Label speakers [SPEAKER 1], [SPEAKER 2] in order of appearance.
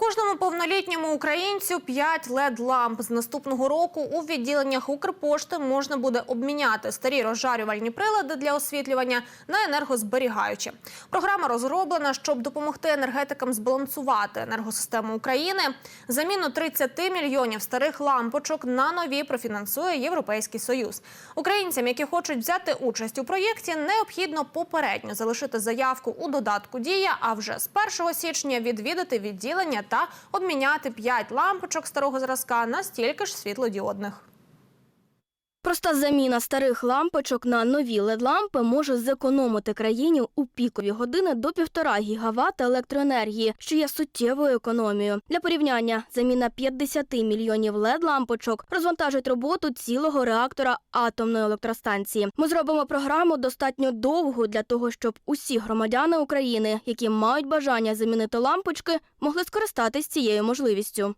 [SPEAKER 1] Кожному повнолітньому українцю 5 led ламп з наступного року у відділеннях Укрпошти можна буде обміняти старі розжарювальні прилади для освітлювання на енергозберігаючі. Програма розроблена, щоб допомогти енергетикам збалансувати енергосистему України. Заміну 30 мільйонів старих лампочок на нові профінансує Європейський Союз. Українцям, які хочуть взяти участь у проєкті, необхідно попередньо залишити заявку у додатку Дія, а вже з 1 січня відвідати відділення та обміняти 5 лампочок старого зразка на стільки ж світлодіодних.
[SPEAKER 2] Проста заміна старих лампочок на нові LED-лампи може зекономити країні у пікові години до 1,5 гігаватт електроенергії, що є суттєвою економією. Для порівняння, заміна 50 мільйонів LED-лампочок розвантажить роботу цілого реактора атомної електростанції. Ми зробимо програму достатньо довгу для того, щоб усі громадяни України, які мають бажання замінити лампочки, могли скористатись цією можливістю.